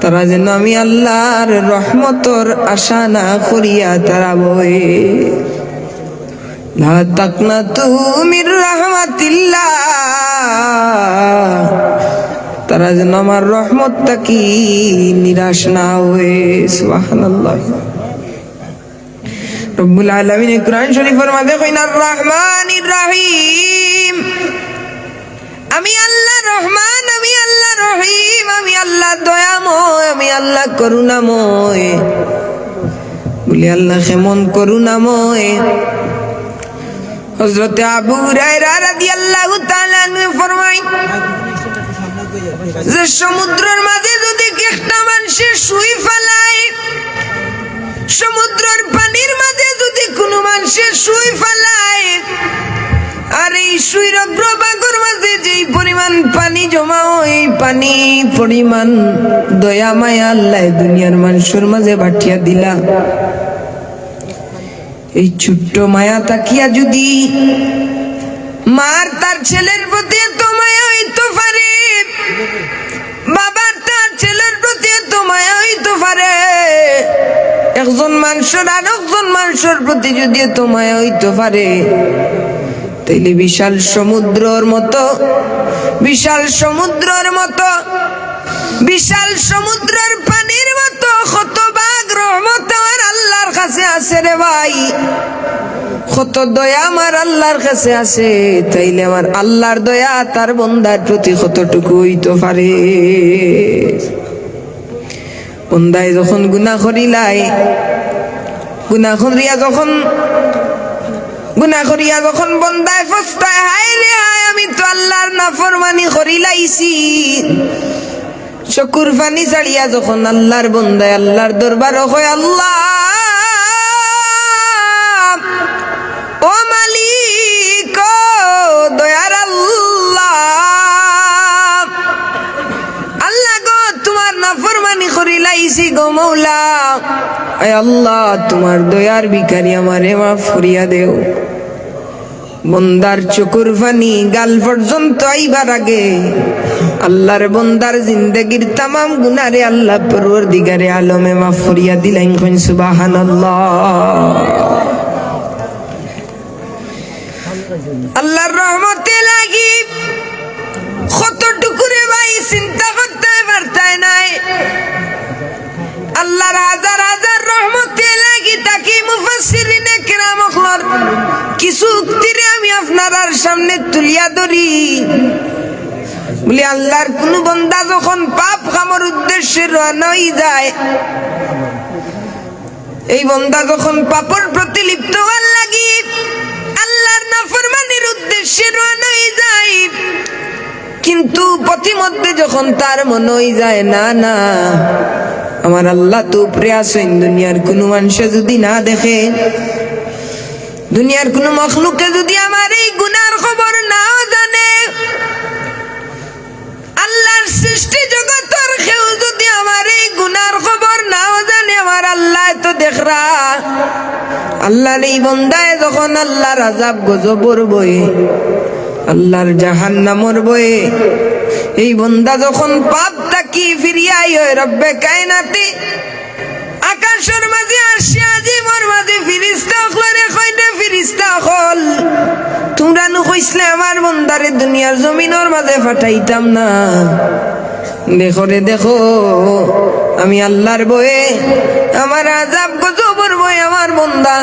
তারা যেন আমি আল্লাহর রহমতর আশা না করিয়া তারা বয়ে লা তাকনা তুমির তারা যেন আমার রহমতটা কি নিরাশ না হয়ে, সুবহানাল্লাহ। রব্বুল আলামিন কোরআন শরীফের মাঝে কইন আর রহমানির রহিম। আমি আল্লাহ রহমান, আমি আল্লাহ রহিম, আমি আল্লাহ দয়াময়, আমি আল্লাহ করুণাময়। বলি, আল্লাহ কেমন করুণাময়। হজরতে আবু হুরায়রা রাদিয়াল্লাহু তাআলা আনহু ফরমায়, যে সমুদ্রের মাঝে যদি একটা মানুষের শুই ফেলায়, সমুদ্রের পানির মাঝে যদি কোনো মানুষের শুই ফেলায় আর এই সুইর অগ্রভাগের মাঝে যেই পরিমাণ পানি জমা হয় পানি পরিমাণ দয়া, মায়া, আল্লাহ দুনিয়ার মানুষের মাঝে বাটিয়া দিলা। এই ছোট্ট মায়া তাকিয়া যদি মার তার ছেলের প্রতি এত মায়া হইতে পারে, বাবার তার ছেলের প্রতি এত মায়া হইতে পারে, একজন মানুষের আর একজন মানুষের প্রতি যদি এত মায়া হইতে পারে তাইলে বিশাল সমুদ্রর মতো, বিশাল সমুদ্রর মতো, বিশাল সমুদ্রের পানির মতো, কত বাঘ রহমত আমার আল্লাহর কাছে আছে রে ভাই। কত দয়া আমার আল্লাহর কাছে আছে, তাইলে আমার আল্লাহর দয়া তার বন্দার প্রতি কতটুকু হইতে পারে। বন্দায় যখন গুনাহ করিলাই, গুনাহ করিয়া যখন গুনা করিয়া যখন বন্দায় ফস্তায়, হায় রে, হায়, আমি তো আল্লাহর নাফরমানি করি লাইছি। চকুর পানি ছাড়িয়া যখন আল্লাহর বন্দায়, আল্লাহর দরবার হয় আল্লাহ, ও মালিক দয়ার আল্লাহ আল্লাহ গো, তোমার নাফরমানি করি লাইছি গো মৌলা। আল্লাহ, তোমার দয়ার ভিখারি আমারে মাফ করিয়া দেও। বন্দার চকুর ফানি গাল পর্যন্ত আইবার আগে। আল্লাহর বন্দার জিন্দগির তামাম গুনারে আল্লাহ পরওয়ার দিগারে আলমে মাফ করিয়া দিলেন কইন, সুবহানাল্লাহ। আল্লাহর রহমতে লাগি কতটুকু রে ভাই, চিন্তা করতে পারতাই নাই। আল্লাহর হাজার হাজার তাকে কিছু আমি সামনে তুলিয়া পাপ উদ্দেশ্যে যায়, এই লিপ্ত লাগি, আল্লাহর নাফরমানির উদ্দেশ্যে রওনা হয়ে যায়। কিন্তু পথিমধ্যে যখন তার মনে হয়ে যায়, না না। আমার আল্লাহ তো উপরে আসেন দুনিয়ার কোনো মানুষে যদি না দেখে, দুনিয়ার কোনো মখলুকে যদি আমার এই গুনার খবর নাও জানে, আল্লাহর সৃষ্টি জগতের কেউ যদি আমার এই গুনার খবর নাও জানে, আমার আল্লাহ তো দেখরা। আল্লাহর এই বন্দায় যখন আল্লাহর আজাব গজবর বয়ে আল্লাহর জাহান নামর বয়ে এই বন্দা যখন পাপ তাকি ফিরিয়াই হয়, রব্বে কায়নাতি আকাশের মাঝে আসিয়া জীবর মাঝে ফিরিস্তা হলরে কইতে ফিরিস্তা হল? তোমরা নু কইসলে আমার বন্দারে দুনিয়ার জমিনের মাঝে ফাটাইতাম না। দেখো রে, দেখো, আমি আল্লাহর বয়ে, আমার আজাব গজবর বয়ে, আমার বন্দা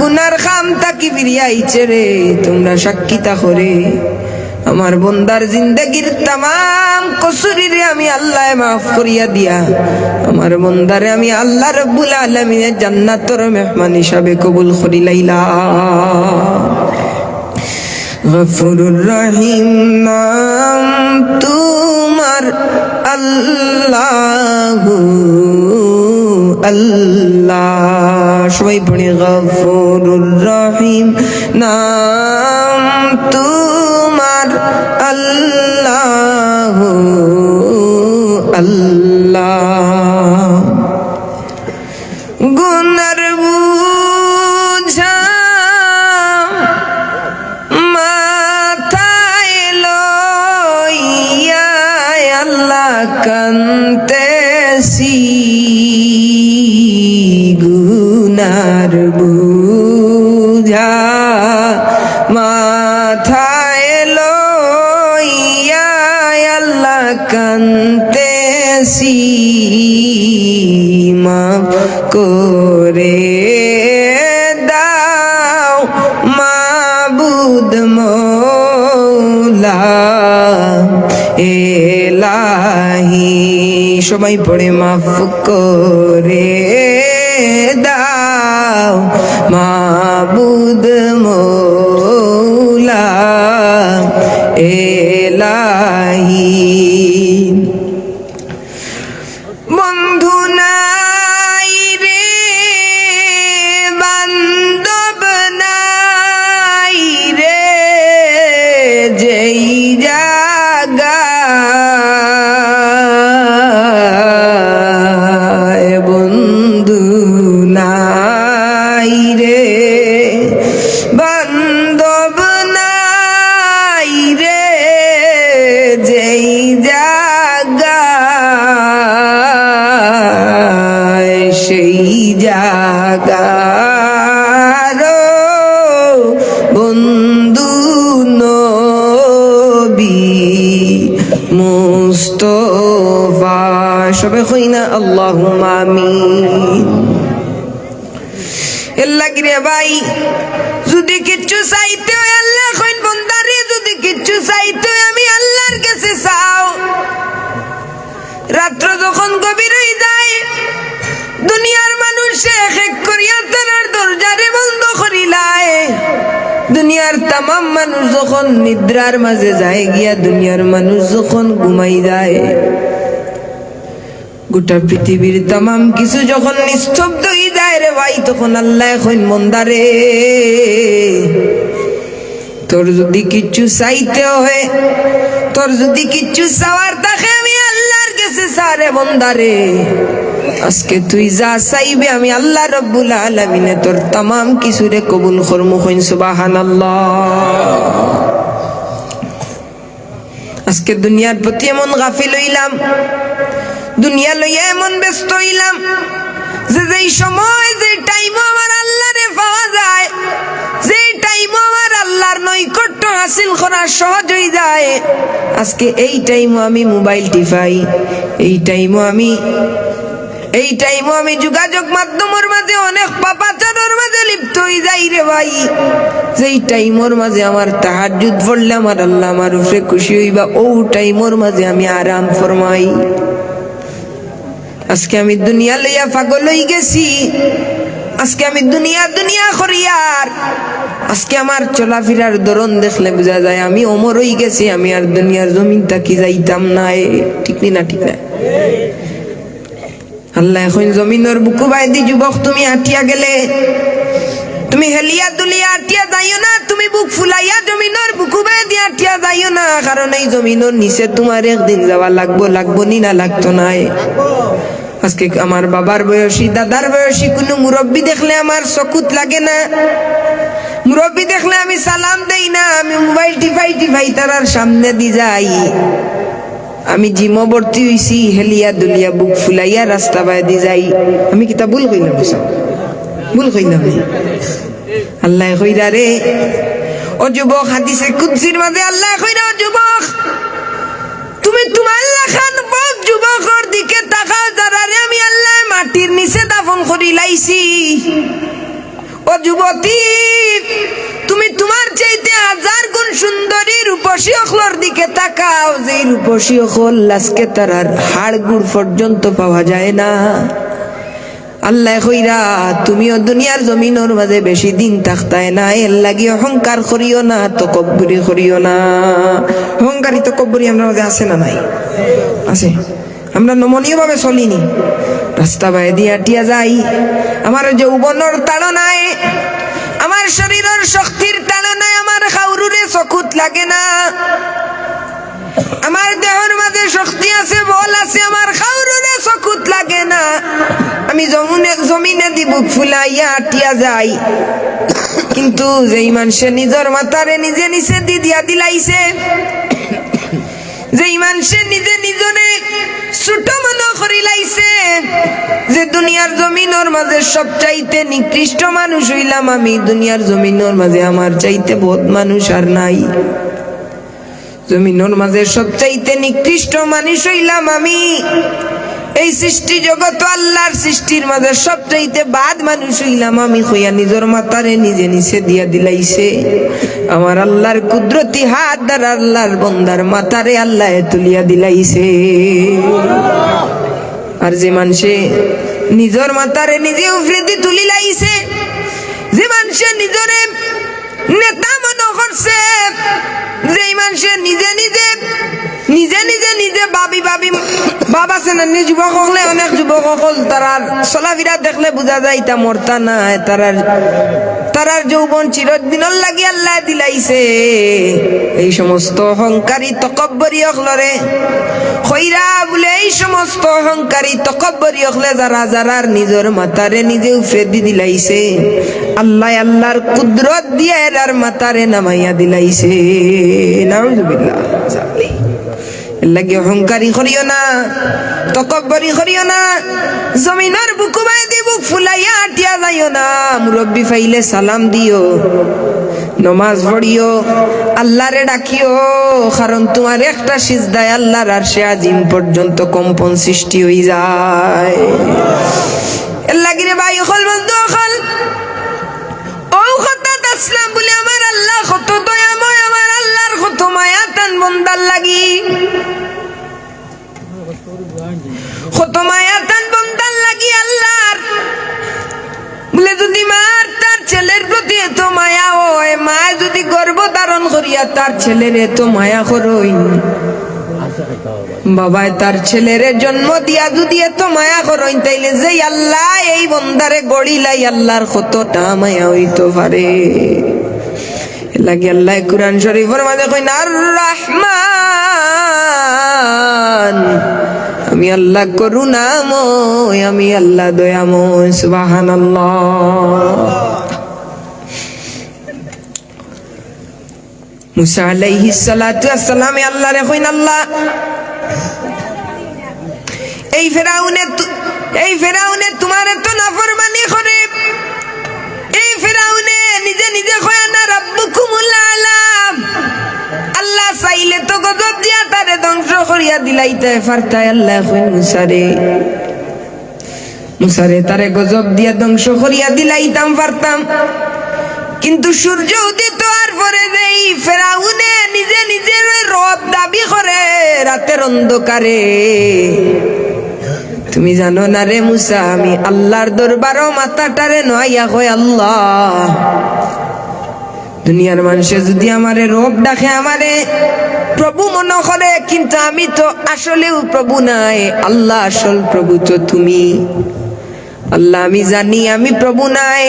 গুনার খাম তাকি ফিরিয়াইছে রে? তোমরা সাক্ষীতা করে আমার বন্দার জিন্দগির তাম কসুরিরে আমি আল্লাহ মাফ করিয়া দিয়া, আমার বন্দারে আমি আল্লাহ রব্বুল আলমিনের জান্নাতর মেহমান হিসাবে কবুল করি লাইলা গফুরুর রহিম নাম তোমার আল্লাহ আল্লাহ। সবাই পড়ি গফুরুর রহিম গুনার বুঝা মাথায় লইয়া আল্লাহ কান্তেছি মাফ করে দাও মাবুদ মৌলা এলাহি। সবাই পড়ে মাফ করে মাবুদ হই না আল্লাহ এল্লা গিরে ভাই, যদি কিচ্ছু চাইতে হয় আল্লাহ কইন, বন্দারে, যদি কিচ্ছু চাইতে আমি আল্লাহর কাছে চাও। রাত্র যখন গভীর হয়ে যায়, দুনিয়ার মানুষ এক এক করিয়া তার দরজারে বন্ধ করিলায় দুনিয়ার তামাম মানুষ যখন নিদ্রার মাঝে যায়, গিয়া দুনিয়ার মানুষ যখন ঘুমাই যায়। গোটা পৃথিবীর তামাম কিছু যখন নিস্তব্ধ হয়ে যায় রে ভাই, তখন আল্লাহ এখন মন্দারে। তোর যদি কিচ্ছু চাইতে হয়, তোর যদি কিচ্ছু চাওয়ার থাকে আমি আল্লাহর কাছে সারে বন্দারে আজকে তুই যা চাইবে, আমি আল্লাহ রব্বুল আলমিনে তোর তামাম কিছুরে কবুল করমু হইন সুবাহান আজকে দুনিয়ার প্রতি এমন গাফিল হইলাম দুনিয়া লইয়া এমন ব্যস্ত হইলাম যে যেই সময় যে টাইম আমার আল্লাহরে পাওয়া যায় যে টাইম আমার আল্লাহর নৈকট্য হাসিল করা সহজ হয়ে যায়, আজকে এই টাইমও আমি মোবাইল টিফাই এই টাইমও আমি, এই টাইমও আমি যোগাযোগ মাধ্যমের মাঝে অনেক পাপাচারের মাঝে লিপ্ত হয়ে যাই রে ভাই। যেই টাইমর মাঝে আমার তাহাজুদ পড়লে আমার আল্লাহ আমার উপরে খুশি হইবা, ও টাইমর মাঝে আমি আরাম ফরমাই। আজকে আমি দুনিয়া লইয়া পাগল হয়ে গেছি। আজকে আমি দুনিয়া দুনিয়া করিয়ার। আজকে আমার চলাফেরার ধরন দেখলে বোঝা যায় আমি অমর হয়ে গেছি, আমি আর দুনিয়ার জমিন তাকি যাইতাম না ঠিক নি ঠিক না। আল্লাহ এখন জমিনের বুকু বাইদি, যুবক, তুমি আটিয়া গেলে। তুমি হেলিয়া দুলিয়া আটিয়া যাইও না, তুমি বুক ফুলাইয়া জমিনের বুকু বাইদি আটিয়া যাইও না, কারণ এই জমিনের নিচে তোমার একদিন যাওয়া লাগবো লাগবো নি না লাগতো না। আজকে আমার বাবার বয়সী, দাদার বয়সী কোনো মুরব্বী দেখলে আমার চকুত লাগে না। মুরব্বী দেখলে আমি সালাম দেই না, আমি মোবাইল টিপাই টিপাই তারার সামনে দি যাই। আমি জিমবর্তী হইছি, হেলিয়া দুলিয়া বুক ফুলাইয়া রাস্তা বাই দি যাই। আমি কিতা ভুল কইলাম ভুল কইলাম। আল্লাহ কইরা রে, ও যুবক হাদিসে কুদ্সির মাঝে আল্লাহ কইরা, ও যুবক, তুমি তোমার লেখান পথ যুবকর দিকে তাকাও যারা আমি আল্লাহ মাটির নিচে দাফন করি লাইছি। ও যুবতী, তুমি তোমার চাইতে হাজার গুণ সুন্দরী রূপসী অখলর দিকে তাকাও যে রূপসী অখল লাসকে তারার হাড় গুড় পর্যন্ত পাওয়া যায় না। আল্লাহ কইরা, তুমিও দুনিয়ার জমিনের মাঝে বেশি দিন থাকতায় না, এর লাগি অহংকার করিও না, তকব্বুরি করিও না। অহংকারী তকব্বুরি আমরা মাঝে আছে না নাই? আছে। আমরা নমনীয় ভাবে চলিনি। রাস্তা বাই দিয়া টিয়া যাই। আমার যৌবনের তাড়নায়, আমার শরীরের শক্তির তাড়নায় আমার খাউরুরে চকুত লাগে না। আমার দেহর মাঝে শক্তি আছে, বল আছে, আমার খাউরুরে চকুত লাগে না। আমি জমুনে জমিনে দিব ফুলাইয়া আটিয়া যাই। কিন্তু যেই মানুষে নিজের মাতারে নিজে নিচে দি দিয়া দিলাইছে যে ইমান সে নিজে নিজনে ছোট মনে করি লাইছে, যে দুনিয়ার জমিনের মাঝে সব চাইতে নিকৃষ্ট মানুষ হইলাম আমি, দুনিয়ার জমিনের মাঝে আমার চাইতে বহুত মানুষ আর নাই। জমিনের মাঝে সব চাইতে নিকৃষ্ট মানুষ হইলাম আমি। এই সৃষ্টি জগৎ আল্লাহর সৃষ্টির মাঝে সবচাইতে বাদ মানুষ হইলাম। আমি হইয়া নিজের মাতারে নিজে নিচে দিয়া দিলাইছে। আমার আল্লাহর কুদরতি হাত দ্বারা আল্লাহর বন্দার মাতারে আল্লাহ তুলিয়া দিলাইছে। আর যে মানুষে নিজের মাতারে নিজে উফরেদি তুলি লাইছে যে মানুষে নিজরে নেতা মনে করছে যে মানুষে নিজে নিজে নিজে নিজে নিজে বাবি, বাবা সেনানি যুবক হলে অনেক যুবক হল তারার চলাফিরা দেখলে বোঝা যায় তা মরতা নাই তারার তারার যৌবন চিরদিনের লাগি আল্লাহ দিলাইছে। এই সমস্ত অহংকারী তকব্বরি অখলরে খৈরা বলে, এই সমস্ত অহংকারী তকব্বরি অখলে যারা যারার নিজের মাতারে নিজে উফরে দি দিলাইছে। আল্লাহ আল্লাহর কুদরত দিয়ে এরার মাতারে নামাইয়া দিলাইছে। নাউজুবিল্লাহ। লাগি অহংকারী করিও না, তকব্বরি করিও না, জমিনের বুকুবাই দি বুক ফুলাইয়া আটিয়া যাইও না, মুরব্বী ফাইলে সালাম দিও, নমাজ পড়িও, আল্লাহরে ডাকিও, কারণ তোমার একটা সিজদায় আল্লাহর আর সে আজিম পর্যন্ত কম্পন সৃষ্টি হয়ে যায়। লাগিরে ভাই, অকল বন্ধু, অকল। ও কথা আসলাম বন্দার লাগি। কত মায়া টান বন্দার মায়া হয় মা যদি গর্ব বাবায় তার ছেলের জন্ম দিয়া যদি এত মায়া করইন তাইলে যে আল্লাহ এই বন্দারে গড়িলাই আল্লাহর কতটা মায়া হইতে পারে। লাগে আল্লাহ কুরআন শরীফের মাঝে কই রহমান আমি আল্লাহ করুণাময়, আমি আল্লাহ দয়াময়, সুবহানাল্লাহ। মুসা আলাইহিস সালাতু আসসালাম আল্লাহ রে কইন, আল্লাহ। এই ফেরাউনে এই ফেরাউনে তোমার এত নাফরমানি করে নিজে নিজে কয় না আলাম। আল্লাহ চাইলে তো গজব দিয়া তারে ধ্বংস করিয়া দিলাইতে ফারতায়, আল্লাহ মুসারে মুসারে, তারে গজব দিয়া ধ্বংস করিয়া দিলাইতাম পারতাম কিন্তু সূর্য উদিত হওয়ার পরে যেই ফেরাউনে নিজে নিজে রব দাবি করে, রাতের অন্ধকারে। তুমি জানো না রে মুসা, আমি আল্লাহর দরবারও মাথাটারে নয়া হয় আল্লাহ। দুনিয়ার মানুষে যদি আমারে রব ডাকে, আমারে প্রভু মনে করে, কিন্তু আমি তো আসলেও প্রভু নাই, আল্লাহ আসল প্রভু তো তুমি। আল্লাহ, আমি জানি আমি প্রভু নাই,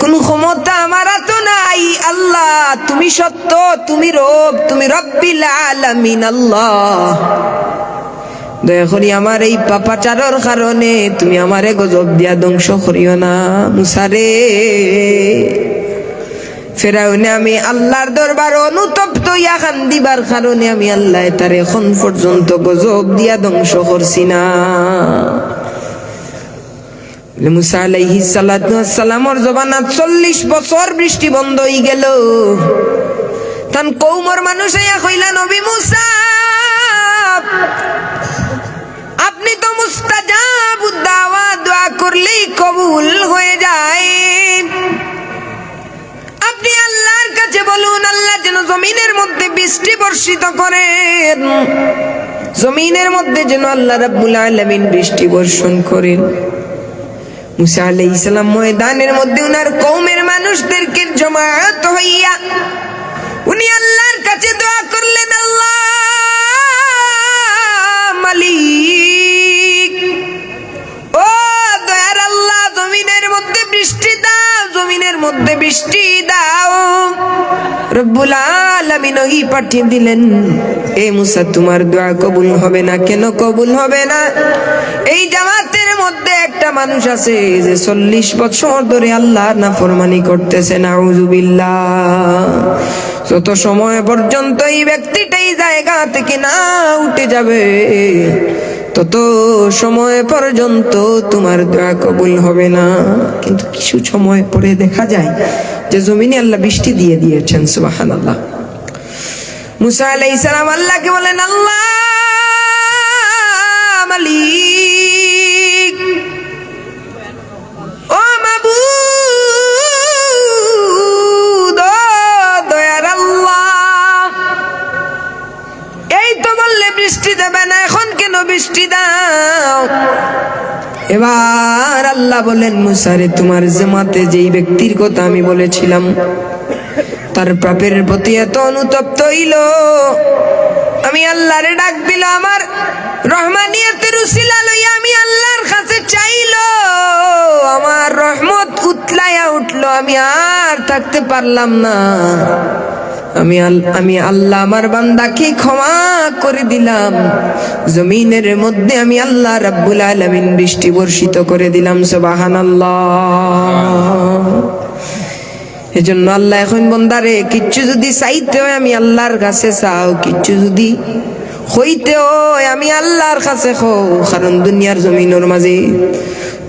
কোন ক্ষমতা আমার তো নাই, আল্লাহ, তুমি সত্য, তুমি রব তুমি রব্বিল আলামিন, আল্লাহ। দয়া করি আমার এই পাপাচারর কারণে তুমি আমারে গজব দিয়া ধ্বংস করিও না মুসারে ফেরাউনে, আমি আল্লাহর দরবার অনুতপ্ত ইয়া খান দিবার কারণে আমি আল্লাহ তার এখন পর্যন্ত গজব দিয়া ধ্বংস করছি না। মুসা আলাইহি সালাতু সালামর জবানাত চল্লিশ বছর বৃষ্টি বন্ধ হয়ে গেল। তান কৌমর মানুষ আইয়া কইলা, নবী মুসা আপনি তো মুস্তাজাব দাওয়া দোয়া করলেই কবুল হয়ে যায়। আপনি আল্লাহর কাছে বলুন, আল্লাহ যেন জমিনের মধ্যে বৃষ্টি বর্ষিত করেন। জমিনের মধ্যে যেন আল্লাহ রাব্বুল আলামিন বৃষ্টি বর্ষণ করেন। মুসা আলাইহিস সালাম ময়দানের মধ্যে উনার কওমের মানুষদেরকে জমায়েত হইয়া উনি আল্লাহর কাছে দোয়া করলেন, আল্লাহ মালিক ও দয়ার আল্লাহ, জমিনের মধ্যে বৃষ্টি দাও, জমিনের মধ্যে বৃষ্টি দাও। রব্বুল আলামিন ওই পাঠিয়ে দিলেন, এ মুসা, তোমার দোয়া কবুল হবে না কেন? কবুল হবে না। এই জামাতের মধ্যে একটা মানুষ আছে, যে চল্লিশ বছর ধরে আল্লাহ না ফরমানি করতেছে, নাউজুবিল্লাহ। যত সময় পর্যন্ত এই ব্যক্তিটাই জায়গা থেকে না উঠে যাবে তত সময় পর্যন্ত তোমার দোয়া কবুল হবে না। কিন্তু কিছু সময় পরে দেখা যায় যে জমিনে আল্লাহ বৃষ্টি দিয়ে দিয়েছেন সুবাহান আল্লাহ মুসা আলাই সালাম আল্লাহকে বলেন, আল্লাহ মালিক এবার আল্লাহ বলেন মুসারে তোমার জামাতে যেই ব্যক্তির কথা আমি বলেছিলাম, তার পাপের প্রতি এত অনুতপ্ত হইল। আমি আল্লাহরে ডাক দিল, আমার রহমানিয়তের উসিলা লইয়া আমি আল্লাহর কাছে চাইল। আমার রহমত উতলাইয়া উঠল, আমি আর থাকতে পারলাম না। আমি আমি আল্লাহ আমার বান্দাকে ক্ষমা করে দিলাম। জমিনের মধ্যে আমি আল্লাহ রাব্বুল আলামিন বৃষ্টি বর্ষিত করে দিলাম, সুবহানাল্লাহ। এজন্য আল্লাহ এখন বন্দারে, কিচ্ছু যদি চাইতে হয় আমি আল্লাহর কাছে চাও, কিচ্ছু যদি হইতে হয় আমি আল্লাহর কাছে খো কারণ দুনিয়ার জমিনের মাঝে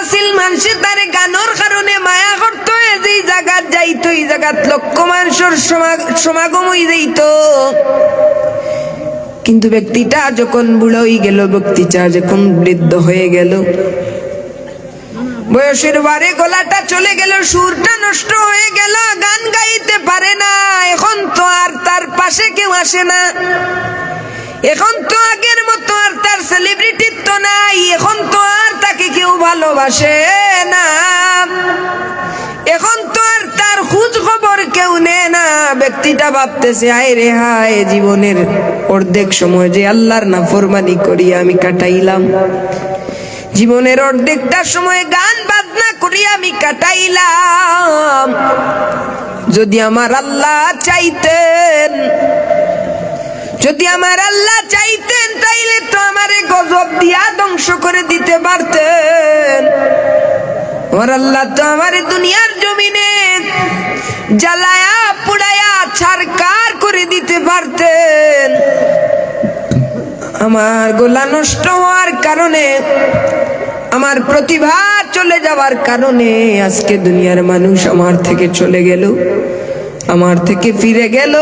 আছিল মানুষে তারে গানের কারণে মায়া করত যে জায়গাত যাইতো, এই জায়গাত লক্ষ মানুষের সমাগম হয়ে যাইতো। কিন্তু ব্যক্তিটা যখন বুড়ো হয়ে গেল, ব্যক্তিটা যখন বৃদ্ধ হয়ে গেল, বয়সের বারে গলাটা চলে গেল, সুরটা নষ্ট হয়ে গেল, গান গাইতে পারে না, এখন তো আর তার পাশে কেউ আসে না। এখন তো আগের মতো আর তার সেলিব্রিটি তো নাই, এখন তো আর তাকে কেউ ভালোবাসে না। এখন তো আর তার খোঁজ খবর কেউ নেয় না। ব্যক্তিটা ভাবতেছে, আয় রে, হায়, জীবনের অর্ধেক সময় যে আল্লাহর না ফরমানি করি আমি কাটাইলাম। জীবনের অর্ধেকটা সময় গান বাজনা করি আমি কাটাইলাম। যদি আমার আল্লাহ চাইতেন যদি আমার আল্লাহ চাইতেন, তাইলে তো আমারে গজব দিয়া ধ্বংস করে দিতে পারতেন। আমার আল্লাহ তো আমার দুনিয়ার জমিনে জ্বালায়া, পুড়ায়া, ছারকার করে দিতে পারতেন। আমার গোলা নষ্ট হওয়ার কারণে, আমার প্রতিভা চলে যাওয়ার কারণে আজকে দুনিয়ার মানুষ আমার থেকে চলে গেল, আমার থেকে ফিরে গেল।